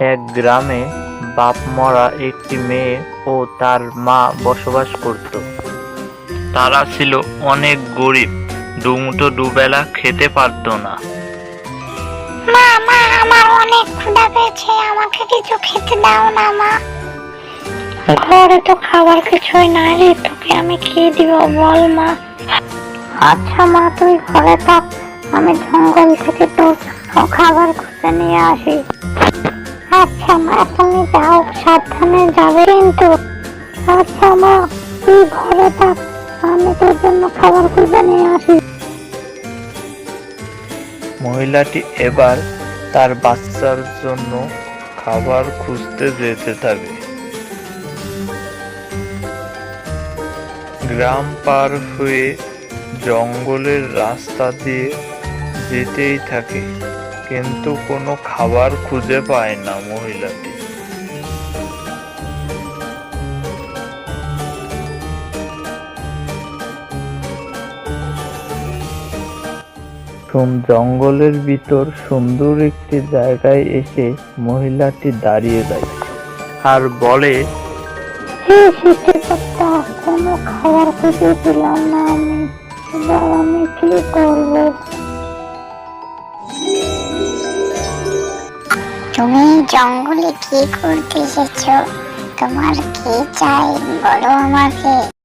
এক গ্রামে বাপ মরা একটি মেয়ে ও তার মা বসবাস করত। তারা ছিল অনেক গরিব, দুমুঠো দুবেলা খেতে পারতো না। মা মা, আমার অনেক ক্ষুধা পেয়েছে, আমাকে কিছু খেতে দাও না, মা। ঘরে তো খাবার কিছুই নাই রে তোকে আমি খেয়ে দিব বল, মা? আচ্ছা মা, তুই ঘরে থাক, আমি জঙ্গল থেকে তোর খাবার খুঁজে নিয়ে আসি। আচ্ছা মা, তুমি যাও, সাবধানে যাবে কিন্তু। আচ্ছা মা, তুই ঘরে থাক, আমি তোর জন্য খাবার খুঁজে নিয়ে আসি। মহিলাটি এবার তার বাচ্চার জন্য খাবার খুঁজতে যেতে থাকে। গ্রাম পার হয়ে জঙ্গলের রাস্তা দিয়ে যেতেই থাকে। কিন্তু কোনো খাবার খুঁজে পায় না মহিলাটি জঙ্গলের ভিতর সুন্দর একটি জায়গায় এসে মহিলাটি দাঁড়িয়ে যায়। আর বলে হে কোনো খাবার খুঁজে পেলাম না আমি। এবার আমি কি করব? তুমি জঙ্গলে কি করতে এসেছ? তোমার কি চাই? বলো আমাকে।